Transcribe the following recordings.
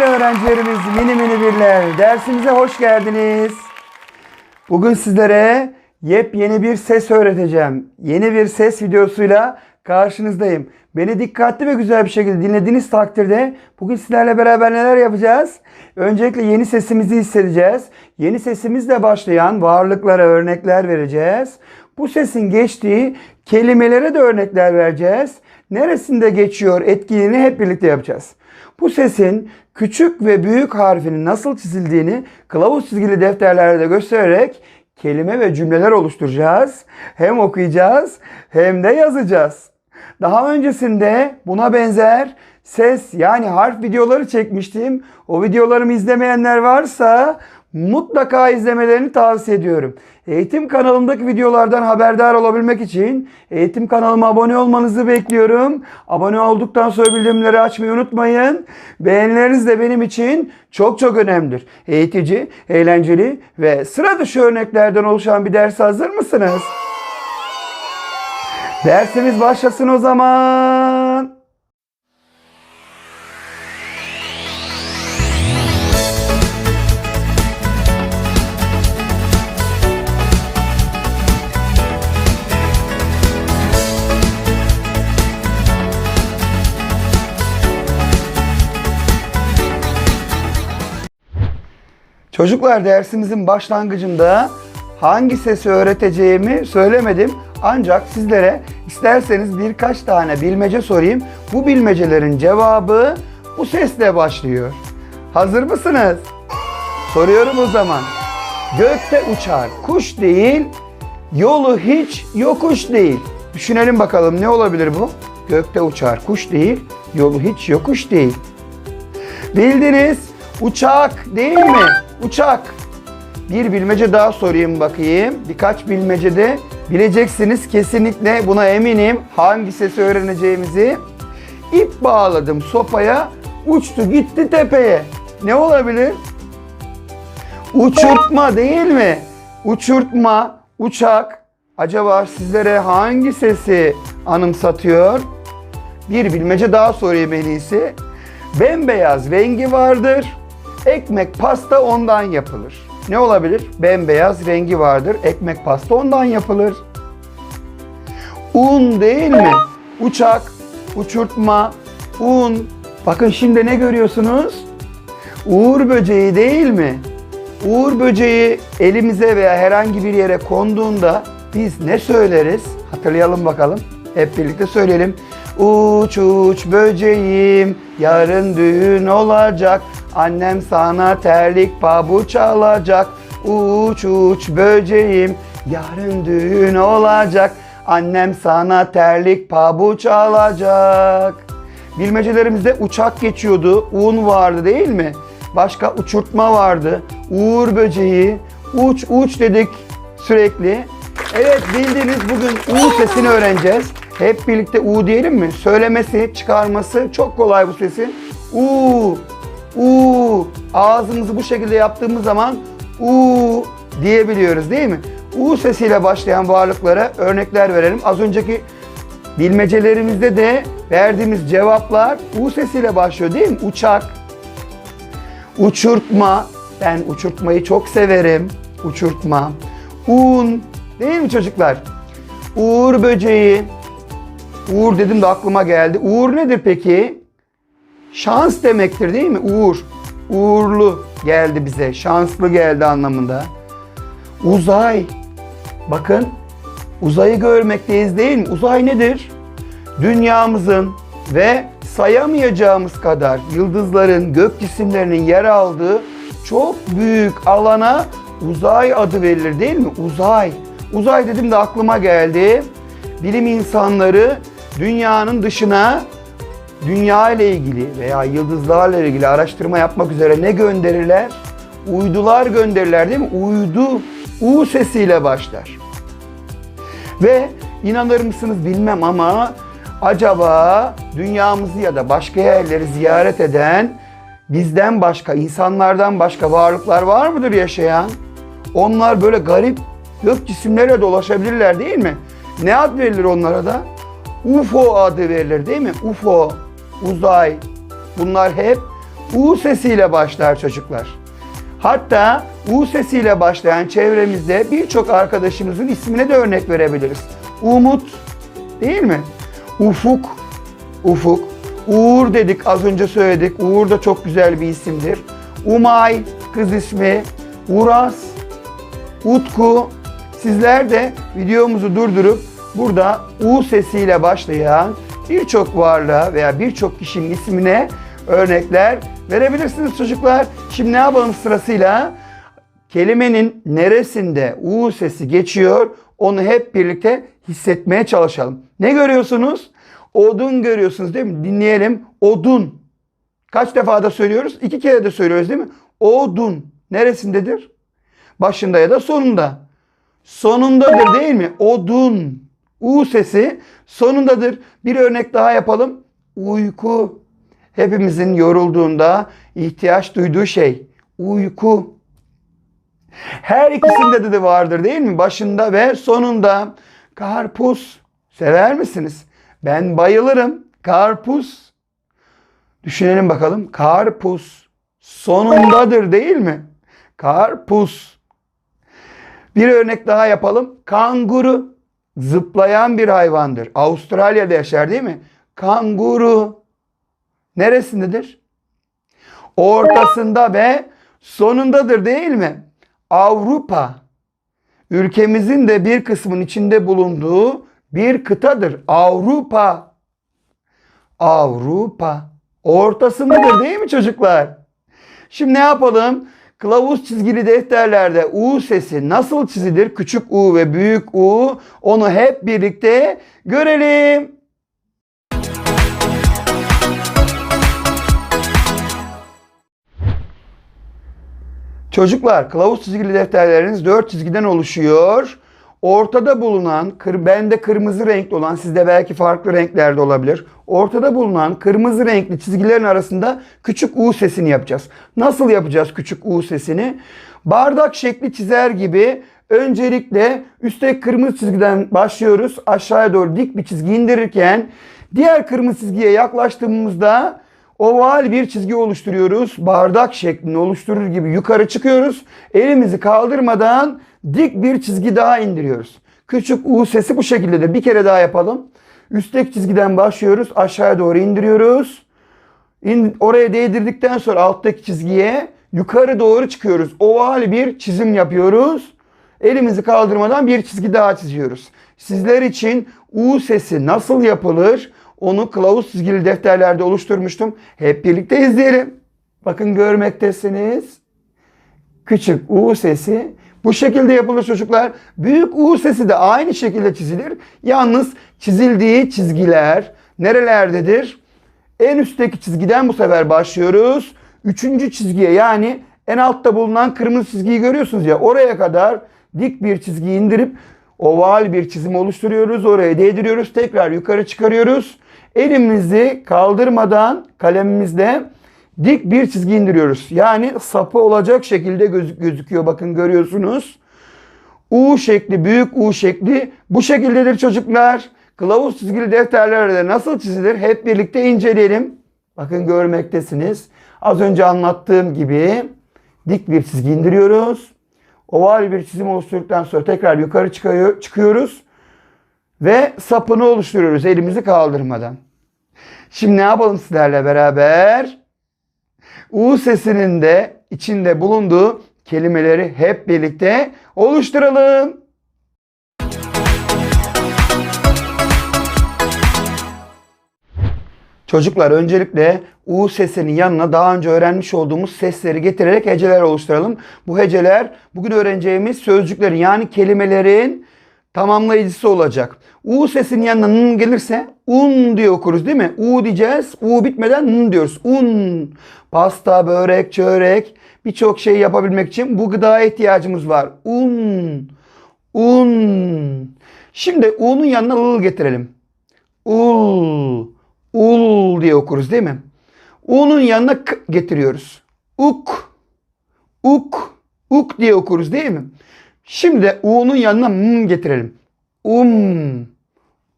Sevgili öğrencilerimiz, mini mini birler, dersimize hoş geldiniz. Bugün sizlere yepyeni bir ses öğreteceğim. Yeni bir ses videosuyla karşınızdayım. Beni dikkatli ve güzel bir şekilde dinlediğiniz takdirde bugün sizlerle beraber neler yapacağız? Öncelikle yeni sesimizi hissedeceğiz. Yeni sesimizle başlayan varlıklara örnekler vereceğiz. Bu sesin geçtiği kelimelere de örnekler vereceğiz. Neresinde geçiyor etkiliğini hep birlikte yapacağız. Bu sesin küçük ve büyük harfinin nasıl çizildiğini kılavuz çizgili defterlerde göstererek kelime ve cümleler oluşturacağız. Hem okuyacağız hem de yazacağız. Daha öncesinde buna benzer ses yani harf videoları çekmiştim. O videolarımı izlemeyenler varsa mutlaka izlemelerini tavsiye ediyorum. Eğitim kanalımdaki videolardan haberdar olabilmek için eğitim kanalıma abone olmanızı bekliyorum. Abone olduktan sonra bildirimleri açmayı unutmayın. Beğenileriniz de benim için çok çok önemlidir. Eğitici, eğlenceli ve sıra dışı örneklerden oluşan bir ders hazır mısınız? Dersimiz başlasın o zaman. Çocuklar dersimizin başlangıcında hangi sesi öğreteceğimi söylemedim. Ancak sizlere isterseniz birkaç tane bilmece sorayım. Bu bilmecelerin cevabı bu sesle başlıyor. Hazır mısınız? Soruyorum o zaman. Gökte uçar kuş değil, yolu hiç yokuş değil. Düşünelim bakalım ne olabilir bu? Gökte uçar kuş değil, yolu hiç yokuş değil. Bildiniz. Uçak değil mi? Uçak. Bir bilmece daha sorayım bakayım. Birkaç bilmecede bileceksiniz kesinlikle buna eminim. Hangi sesi öğreneceğimizi. İp bağladım sopaya, uçtu gitti tepeye. Ne olabilir? Uçurtma değil mi? Uçurtma, uçak. Acaba sizlere hangi sesi anımsatıyor? Bir bilmece daha sorayım en iyisi. Bembeyaz rengi vardır. Ekmek pasta ondan yapılır. Ne olabilir? Bembeyaz rengi vardır. Ekmek pasta ondan yapılır. Un değil mi? Uçak, uçurtma, un. Bakın şimdi ne görüyorsunuz? Uğur böceği değil mi? Uğur böceği elimize veya herhangi bir yere konduğunda biz ne söyleriz? Hatırlayalım bakalım. Hep birlikte söyleyelim. Uç uç böceğim, yarın düğün olacak. Annem sana terlik pabuç alacak. Uç uç böceğim, yarın düğün olacak. Annem sana terlik pabuç alacak. Bilmecelerimizde uçak geçiyordu, un vardı değil mi? Başka uçurtma vardı, uğur böceği, uç uç dedik sürekli. Evet bildiğiniz bugün U sesini öğreneceğiz. Hep birlikte U diyelim mi? Söylemesi, çıkarması çok kolay bu sesin. U, U. Ağzımızı bu şekilde yaptığımız zaman U diyebiliyoruz değil mi? U sesiyle başlayan varlıklara örnekler verelim. Az önceki bilmecelerimizde de verdiğimiz cevaplar U sesiyle başlıyor değil mi? Uçak, uçurtma. Ben uçurtmayı çok severim. Uçurtma. Un. Değil mi çocuklar? Uğur böceği. Uğur dedim de aklıma geldi. Uğur nedir peki? Şans demektir değil mi? Uğur. Uğurlu geldi bize. Şanslı geldi anlamında. Uzay. Bakın uzayı görmekteyiz değil mi? Uzay nedir? Dünyamızın ve sayamayacağımız kadar yıldızların, gök cisimlerinin yer aldığı çok büyük alana uzay adı verilir değil mi? Uzay. Uzay dedim de aklıma geldi. Bilim insanları dünyanın dışına dünya ile ilgili veya yıldızlarla ilgili araştırma yapmak üzere ne gönderirler? Uydular gönderirler değil mi? Uydu U sesiyle başlar. Ve inanır mısınız bilmem ama acaba dünyamızı ya da başka yerleri ziyaret eden bizden başka, insanlardan başka varlıklar var mıdır yaşayan? Onlar böyle garip gök cisimlerle dolaşabilirler değil mi? Ne ad verilir onlara da? UFO adı verilir değil mi? UFO, uzay. Bunlar hep U sesiyle başlar çocuklar. Hatta U sesiyle başlayan çevremizde birçok arkadaşımızın ismine de örnek verebiliriz. Umut değil mi? Ufuk, Ufuk. Uğur dedik az önce söyledik. Uğur da çok güzel bir isimdir. Umay kız ismi. Uras, Utku. Sizler de videomuzu durdurup burada U sesiyle başlayan birçok varlığa veya birçok kişinin ismine örnekler verebilirsiniz çocuklar. Şimdi ne yapalım sırasıyla? Kelimenin neresinde U sesi geçiyor onu hep birlikte hissetmeye çalışalım. Ne görüyorsunuz? Odun görüyorsunuz değil mi? Dinleyelim. Odun. Kaç defa da söylüyoruz? İki kere de söylüyoruz değil mi? Odun. Neresindedir? Başında ya da sonunda. Sonundadır değil mi? Odun. U sesi sonundadır. Bir örnek daha yapalım. Uyku. Hepimizin yorulduğunda ihtiyaç duyduğu şey. Uyku. Her ikisinde de vardır değil mi? Başında ve sonunda. Karpuz. Sever misiniz? Ben bayılırım. Karpuz. Düşünelim bakalım. Karpuz. Sonundadır değil mi? Karpuz. Bir örnek daha yapalım. Kanguru. Zıplayan bir hayvandır. Avustralya'da yaşar değil mi? Kanguru. Neresindedir? Ortasında ve sonundadır değil mi? Avrupa. Ülkemizin de bir kısmın içinde bulunduğu bir kıtadır. Avrupa. Avrupa. Ortasındadır değil mi çocuklar? Şimdi ne yapalım? Kılavuz çizgili defterlerde U sesi nasıl çizilir? Küçük U ve büyük U. Onu hep birlikte görelim. Çocuklar kılavuz çizgili defterleriniz 4 çizgiden oluşuyor. Ortada bulunan, bende kırmızı renkli olan, sizde belki farklı renklerde olabilir. Ortada bulunan kırmızı renkli çizgilerin arasında küçük U sesini yapacağız. Nasıl yapacağız küçük U sesini? Bardak şekli çizer gibi öncelikle üstte kırmızı çizgiden başlıyoruz. Aşağıya doğru dik bir çizgi indirirken diğer kırmızı çizgiye yaklaştığımızda oval bir çizgi oluşturuyoruz. Bardak şeklini oluşturur gibi yukarı çıkıyoruz. Elimizi kaldırmadan dik bir çizgi daha indiriyoruz. Küçük U sesi bu şekildedir. Bir kere daha yapalım. Üstteki çizgiden başlıyoruz. Aşağıya doğru indiriyoruz. İn, oraya değdirdikten sonra alttaki çizgiye yukarı doğru çıkıyoruz. Oval bir çizim yapıyoruz. Elimizi kaldırmadan bir çizgi daha çiziyoruz. Sizler için U sesi nasıl yapılır? Onu kılavuz çizgili defterlerde oluşturmuştum. Hep birlikte izleyelim. Bakın görmektesiniz. Küçük U sesi bu şekilde yapılır çocuklar. Büyük U sesi de aynı şekilde çizilir. Yalnız çizildiği çizgiler nerelerdedir? En üstteki çizgiden bu sefer başlıyoruz. Üçüncü çizgiye yani en altta bulunan kırmızı çizgiyi görüyorsunuz ya oraya kadar dik bir çizgi indirip oval bir çizim oluşturuyoruz. Oraya değdiriyoruz. Tekrar yukarı çıkarıyoruz. Elimizi kaldırmadan kalemimizle dik bir çizgi indiriyoruz. Yani sapı olacak şekilde gözük gözüküyor. Bakın görüyorsunuz. U şekli, büyük U şekli bu şekildedir çocuklar. Kılavuz çizgili defterlerde nasıl çizilir? Hep birlikte inceleyelim. Bakın görmektesiniz. Az önce anlattığım gibi dik bir çizgi indiriyoruz. Oval bir çizim oluşturduktan sonra tekrar yukarı çıkıyor, çıkıyoruz. Ve sapını oluşturuyoruz elimizi kaldırmadan. Şimdi ne yapalım sizlerle beraber? U sesinin de içinde bulunduğu kelimeleri hep birlikte oluşturalım. Çocuklar öncelikle U sesinin yanına daha önce öğrenmiş olduğumuz sesleri getirerek heceler oluşturalım. Bu heceler bugün öğreneceğimiz sözcüklerin yani kelimelerin tamamlayıcısı olacak. U sesinin yanına n gelirse un diye okuruz değil mi? U diyeceğiz. U bitmeden n diyoruz. Un. Pasta, börek, çörek birçok şey yapabilmek için bu gıdaya ihtiyacımız var. Un. Un. Şimdi U'nun yanına l getirelim. Ul. Ul diye okuruz değil mi? U'nun yanına k getiriyoruz. Uk. Uk. Uk diye okuruz değil mi? Şimdi U'nun yanına m getirelim. Um.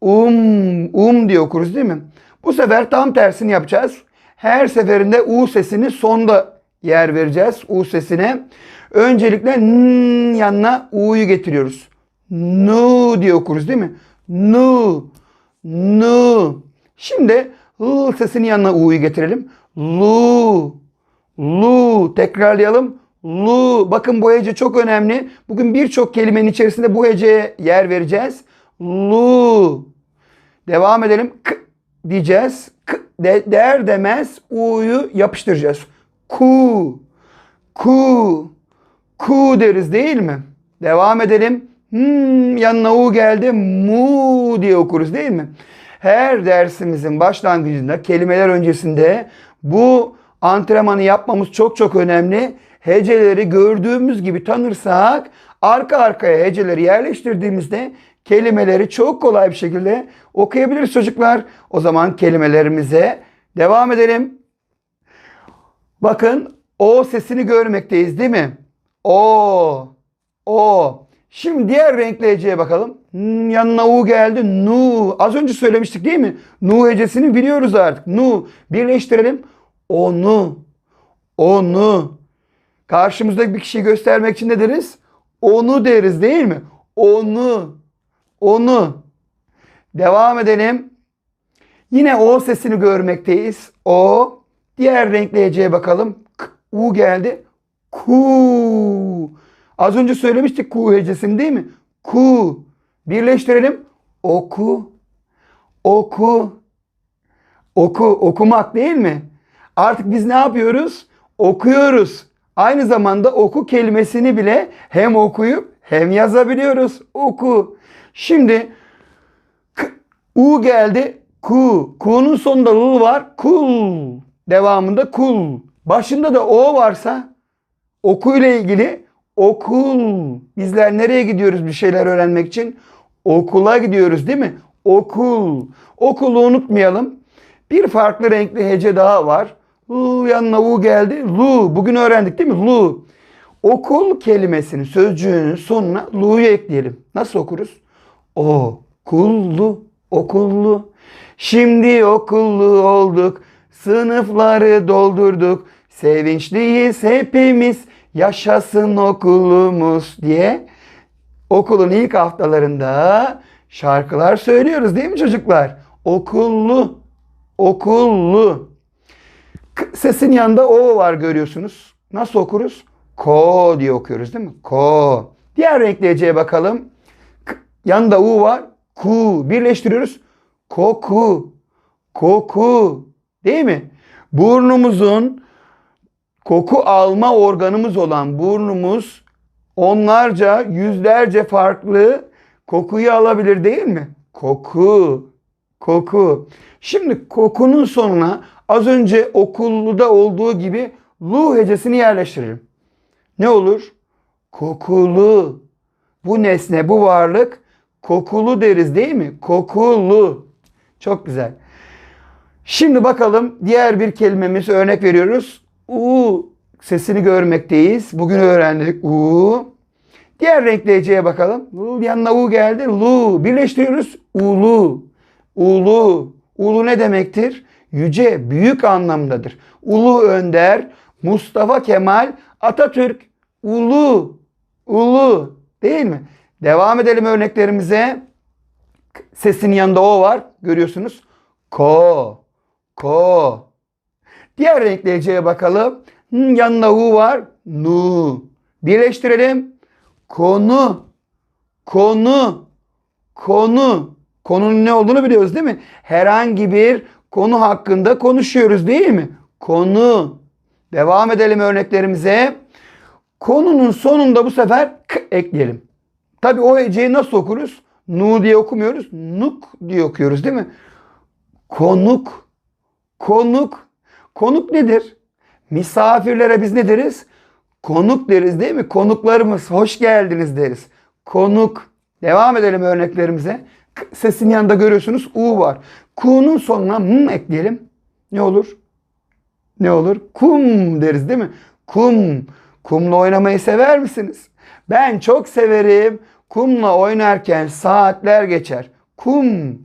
Um. Um diye okuruz değil mi? Bu sefer tam tersini yapacağız. Her seferinde U sesini sonda yer vereceğiz. U sesine. Öncelikle n yanına U'yu getiriyoruz. Nu diye okuruz değil mi? Nu. Nu. Şimdi L sesinin yanına U'yu getirelim. Lu. Lu. Tekrarlayalım. Lu. Bakın bu hece çok önemli. Bugün birçok kelimenin içerisinde bu heceye yer vereceğiz. Lu. Devam edelim. K diyeceğiz. K de, der demez U'yu yapıştıracağız. Ku. Ku. Ku deriz değil mi? Devam edelim. Hmm, yanına U geldi. Mu diye okuruz değil mi? Her dersimizin başlangıcında kelimeler öncesinde bu antrenmanı yapmamız çok çok önemli. Heceleri gördüğümüz gibi tanırsak arka arkaya heceleri yerleştirdiğimizde kelimeleri çok kolay bir şekilde okuyabiliriz çocuklar. O zaman kelimelerimize devam edelim. Bakın o sesini görmekteyiz değil mi? O. O. Şimdi diğer renkli heceye bakalım. Hmm, yanına U geldi. Nu. Az önce söylemiştik değil mi? Nu hecesini biliyoruz artık. Nu. Birleştirelim. Onu. Onu. Karşımızdaki bir kişiyi göstermek için ne deriz? Onu deriz değil mi? Onu. Onu. Devam edelim. Yine O sesini görmekteyiz. O. Diğer renkli heceye bakalım. K, U geldi. Ku. Az önce söylemiştik ku hecesini değil mi? Ku. Birleştirelim. Oku. Oku. Oku. Okumak değil mi? Artık biz ne yapıyoruz? Okuyoruz. Aynı zamanda oku kelimesini bile hem okuyup hem yazabiliyoruz. Oku. Şimdi k, U geldi. Ku. Ku'nun sonunda L var. Kul. Devamında kul. Başında da O varsa oku ile ilgili okul. Bizler nereye gidiyoruz bir şeyler öğrenmek için? Okula gidiyoruz değil mi? Okul. Okulu unutmayalım. Bir farklı renkli hece daha var. Lu yanına U geldi. Lu. Bugün öğrendik değil mi? Lu. Okul kelimesinin sözcüğünün sonuna Lu'yu ekleyelim. Nasıl okuruz? O. Kullu. Okullu. Şimdi okullu olduk. Sınıfları doldurduk. Sevinçliyiz hepimiz. Yaşasın okulumuz diye okulun ilk haftalarında şarkılar söylüyoruz değil mi çocuklar? Okullu, okullu. Sesin yanında o var görüyorsunuz. Nasıl okuruz? Ko diye okuyoruz değil mi? Ko. Diğer renkli heceye bakalım. K yanında u var. Ku. Birleştiriyoruz. Koku. Koku. Değil mi? Burnumuzun koku alma organımız olan burnumuz onlarca, yüzlerce farklı kokuyu alabilir değil mi? Koku, koku. Şimdi kokunun sonuna az önce okulluda olduğu gibi lu hecesini yerleştiririm. Ne olur? Kokulu. Bu nesne, bu varlık kokulu deriz değil mi? Kokulu. Çok güzel. Şimdi bakalım diğer bir kelimemiz örnek veriyoruz. U sesini görmekteyiz. Bugün öğrendik U. Diğer renkli bakalım. Yanına U geldi. Lu. Birleştiriyoruz. Ulu. Ulu. Ulu ne demektir? Yüce, büyük anlamdadır. Ulu Önder, Mustafa Kemal, Atatürk. Ulu. Ulu. Değil mi? Devam edelim örneklerimize. Sesin yanında O var. Görüyorsunuz. Ko. Ko. Diğer renkli bakalım. Yanında U var. Nu. Birleştirelim. Konu. Konu. Konu. Konunun ne olduğunu biliyoruz değil mi? Herhangi bir konu hakkında konuşuyoruz değil mi? Konu. Devam edelim örneklerimize. Konunun sonunda bu sefer k ekleyelim. Tabi o heceyi nasıl okuruz? Nu diye okumuyoruz. Nuk diye okuyoruz değil mi? Konuk. Konuk. Konuk nedir? Misafirlere biz ne deriz? Konuk deriz değil mi? Konuklarımız hoş geldiniz deriz. Konuk. Devam edelim örneklerimize. Sesin yanında görüyorsunuz U var. Ku'nun sonuna m ekleyelim. Ne olur? Ne olur? Kum deriz değil mi? Kum. Kumla oynamayı sever misiniz? Ben çok severim. Kumla oynarken saatler geçer. Kum.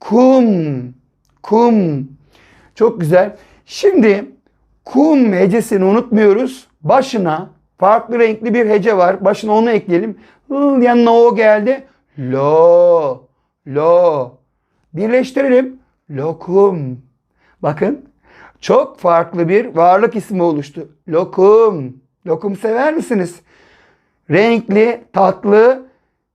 Kum. Kum. Çok güzel. Şimdi kum hecesini unutmuyoruz. Başına farklı renkli bir hece var. Başına onu ekleyelim. Yanına o geldi. Lo. Lo. Birleştirelim. Lokum. Bakın çok farklı bir varlık ismi oluştu. Lokum. Lokum sever misiniz? Renkli, tatlı,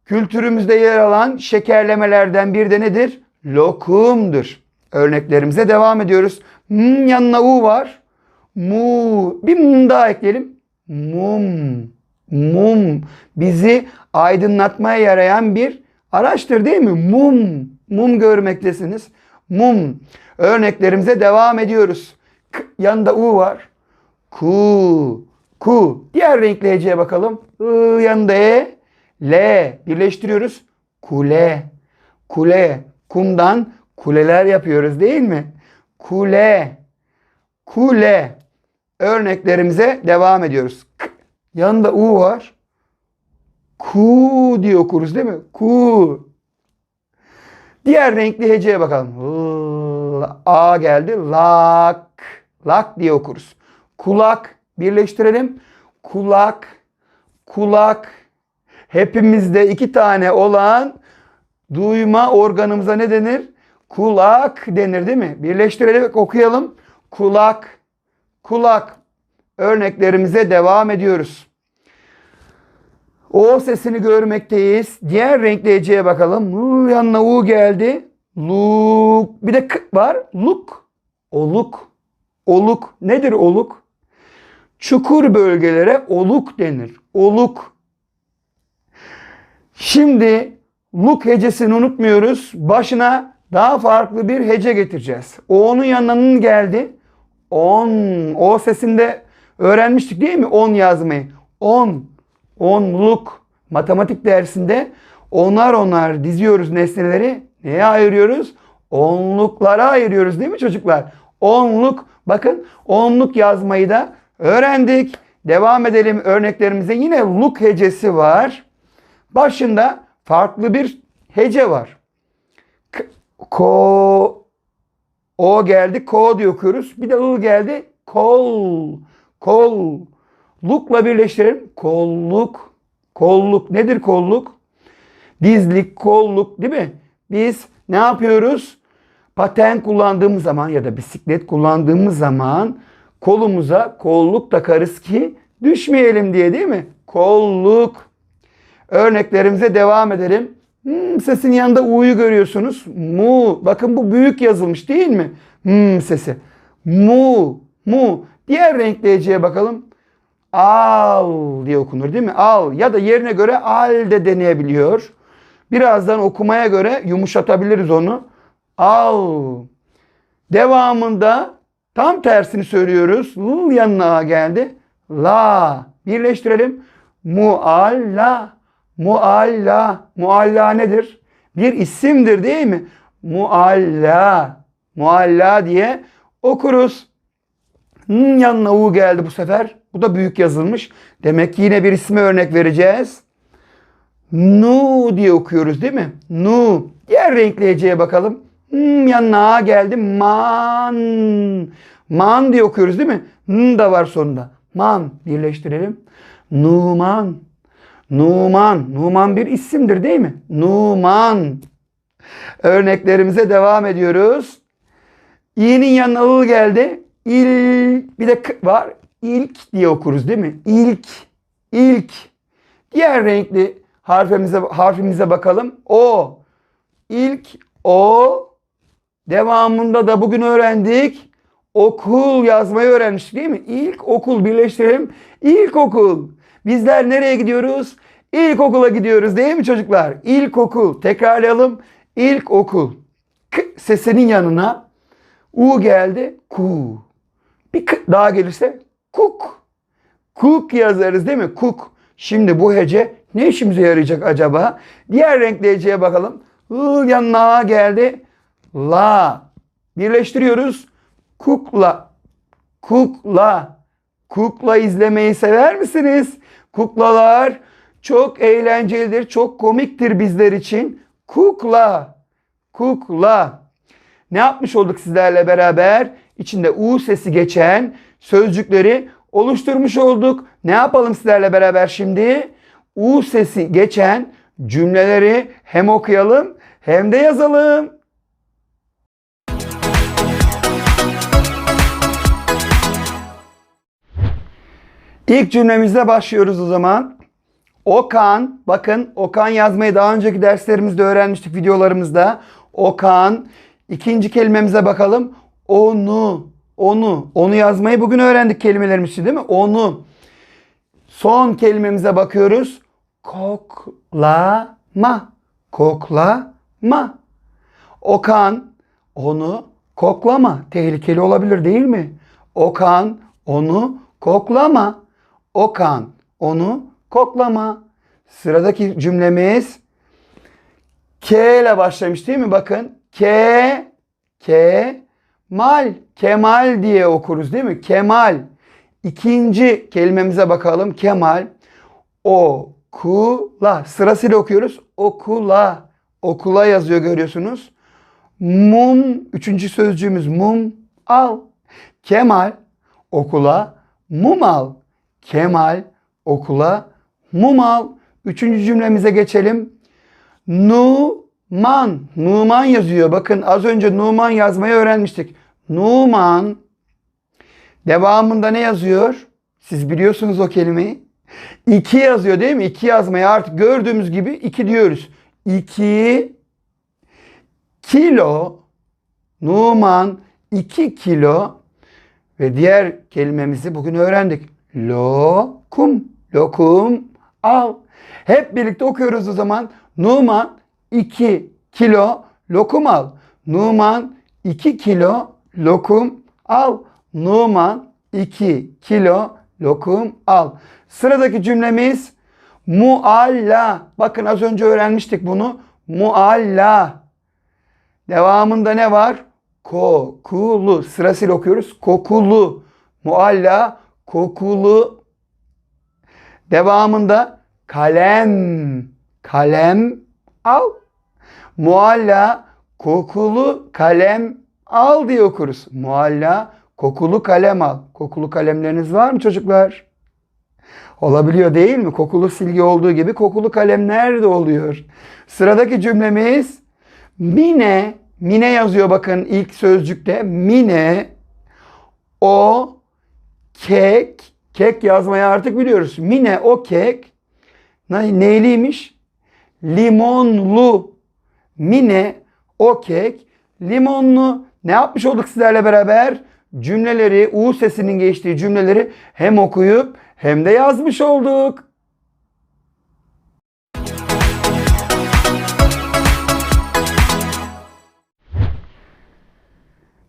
kültürümüzde yer alan şekerlemelerden bir de nedir? Lokumdur. Örneklerimize devam ediyoruz. M yanına u var. Mu. Bir m daha ekleyelim. Mum. Mum. Bizi aydınlatmaya yarayan bir araçtır değil mi? Mum. Mum görmektesiniz. Mum. Örneklerimize devam ediyoruz. K, yanında u var. Ku. Ku. Diğer renkli heceye bakalım. I yanında e. L. Birleştiriyoruz. Kule. Kule. Kumdan kuleler yapıyoruz değil mi? Kule. Kule. Örneklerimize devam ediyoruz. K. Yanında u var. Ku diye okuruz değil mi? Ku. Diğer renkli heceye bakalım. A geldi. Lak. Lak diye okuruz. Kulak. Birleştirelim. Kulak. Kulak. Hepimizde iki tane olan duyma organımıza ne denir? Kulak denir değil mi? Birleştirerek okuyalım. Kulak. Kulak. Örneklerimize devam ediyoruz. O sesini görmekteyiz. Diğer renkli heceye bakalım. L yanına U geldi. Luk. Bir de K var. Luk. Oluk. Oluk. Nedir oluk? Çukur bölgelere oluk denir. Oluk. Şimdi luk hecesini unutmuyoruz. Başına daha farklı bir hece getireceğiz. Onun yanına geldi. On. O sesinde öğrenmiştik değil mi? On yazmayı. On. Onluk. Matematik dersinde onar onar diziyoruz nesneleri. Neye ayırıyoruz? Onluklara ayırıyoruz değil mi çocuklar? Onluk. Bakın onluk yazmayı da öğrendik. Devam edelim örneklerimize. Yine luk hecesi var. Başında farklı bir hece var. K- ko o geldi. Ko diye okuyoruz. Bir de ı geldi. Kol. Kol. Lukla birleştirelim. Kolluk. Kolluk. Nedir kolluk? Dizlik, kolluk değil mi? Biz ne yapıyoruz? Paten kullandığımız zaman ya da bisiklet kullandığımız zaman kolumuza kolluk takarız ki düşmeyelim diye değil mi? Kolluk. Örneklerimize devam edelim. Hmm, sesin yanında u'yu görüyorsunuz. Mu. Bakın bu büyük yazılmış değil mi? Hmm sesi. Mu. Mu. Diğer renkli heceye bakalım. Al diye okunur değil mi? Al ya da yerine göre al de deneyebiliyor. Birazdan okumaya göre yumuşatabiliriz onu. Al. Devamında tam tersini söylüyoruz. L yanına geldi. La. Birleştirelim. Mualla. Mualla. Mualla nedir? Bir isimdir değil mi? Mualla. Mualla diye okuruz. N yanına U geldi bu sefer. Bu da büyük yazılmış. Demek ki yine bir isme örnek vereceğiz. Nu diye okuyoruz değil mi? Nu. Diğer renkli heceye bakalım. Hmm, yanına A geldi. Man. Man diye okuyoruz değil mi? N da var sonunda. Man. Birleştirelim. Numan. Numan. Numan bir isimdir değil mi? Numan. Örneklerimize devam ediyoruz. İ'nin yanına I geldi. İl bir de var. İlk diye okuruz değil mi? İlk. İlk. Diğer renkli harfimize harfimize bakalım. O. İlk o. Devamında da bugün öğrendik. Okul yazmayı öğrenmiştik değil mi? İlk okul birleştirelim. İlkokul. Bizler nereye gidiyoruz? İlkokula gidiyoruz değil mi çocuklar? İlkokul. Tekrarlayalım. İlkokul. K sesinin yanına U geldi. Ku. Bir k daha gelirse kuk. Kuk yazarız değil mi? Kuk. Şimdi bu hece ne işimize yarayacak acaba? Diğer renkli heceye bakalım. I yanına geldi. La. Birleştiriyoruz. Kukla. Kukla. Kukla izlemeyi sever misiniz? Kuklalar çok eğlencelidir, çok komiktir bizler için. Kukla. Kukla. Ne yapmış olduk sizlerle beraber? İçinde U sesi geçen sözcükleri oluşturmuş olduk. Ne yapalım sizlerle beraber şimdi? U sesi geçen cümleleri hem okuyalım hem de yazalım. İlk cümlemizle başlıyoruz o zaman. Okan, bakın Okan yazmayı daha önceki derslerimizde öğrenmiştik videolarımızda. Okan, ikinci kelimemize bakalım. Onu, onu, onu yazmayı bugün öğrendik kelimelerimiz için değil mi? Onu. Son kelimemize bakıyoruz. Koklama, koklama. Okan, onu koklama. Tehlikeli olabilir değil mi? Okan, onu koklama. Okan, onu koklama. Sıradaki cümlemiz K ile başlamış değil mi? Bakın. K, K, mal. Kemal diye okuruz değil mi? Kemal. İkinci kelimemize bakalım. Kemal. Okula. Sırasıyla okuyoruz. Okula. Okula yazıyor görüyorsunuz. Mum. Üçüncü sözcüğümüz mum. Al. Kemal. Okula. Mum al. Kemal. Okula. Mum al. Üçüncü cümlemize geçelim. Numan. Numan yazıyor. Bakın az önce Numan yazmayı öğrenmiştik. Numan. Devamında ne yazıyor? Siz biliyorsunuz o kelimeyi. İki yazıyor değil mi? İki yazmayı artık gördüğümüz gibi iki diyoruz. İki kilo. Numan iki kilo. Ve diğer kelimemizi bugün öğrendik. Lokum. Lokum al. Hep birlikte okuyoruz o zaman. Numan 2 kilo lokum al. Numan 2 kilo lokum al. Numan 2 kilo lokum al. Sıradaki cümlemiz mualla. Bakın az önce öğrenmiştik bunu. Mualla. Devamında ne var? Kokulu. Sırasıyla okuyoruz. Kokulu. Mualla kokulu. Devamında kalem. Kalem al. Mualla kokulu kalem al diye okuruz. Mualla kokulu kalem al. Kokulu kalemleriniz var mı çocuklar? Olabiliyor değil mi? Kokulu silgi olduğu gibi kokulu kalemler de oluyor. Sıradaki cümlemiz Mine. Mine yazıyor bakın ilk sözcükte. Mine o kek kek yazmayı artık biliyoruz. Mine o kek ne- neyliymiş? Limonlu. Mine o kek limonlu. Ne yapmış olduk sizlerle beraber? Cümleleri, U sesinin geçtiği cümleleri hem okuyup hem de yazmış olduk.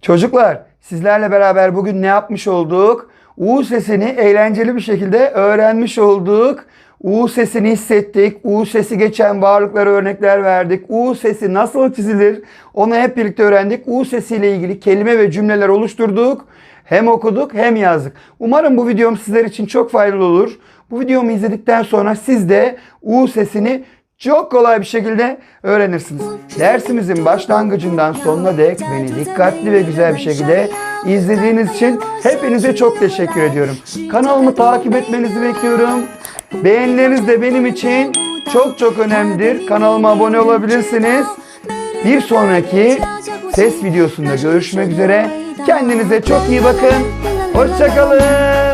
Çocuklar sizlerle beraber bugün ne yapmış olduk? U sesini eğlenceli bir şekilde öğrenmiş olduk. U sesini hissettik. U sesi geçen varlıklara örnekler verdik. U sesi nasıl çizilir? Onu hep birlikte öğrendik. U sesiyle ilgili kelime ve cümleler oluşturduk. Hem okuduk hem yazdık. Umarım bu videom sizler için çok faydalı olur. Bu videomu izledikten sonra siz de U sesini çok kolay bir şekilde öğrenirsiniz. Dersimizin başlangıcından sonuna dek beni dikkatli ve güzel bir şekilde izlediğiniz için hepinize çok teşekkür ediyorum. Kanalımı takip etmenizi bekliyorum. Beğenileriniz de benim için çok çok önemlidir. Kanalıma abone olabilirsiniz. Bir sonraki ses videosunda görüşmek üzere. Kendinize çok iyi bakın. Hoşçakalın.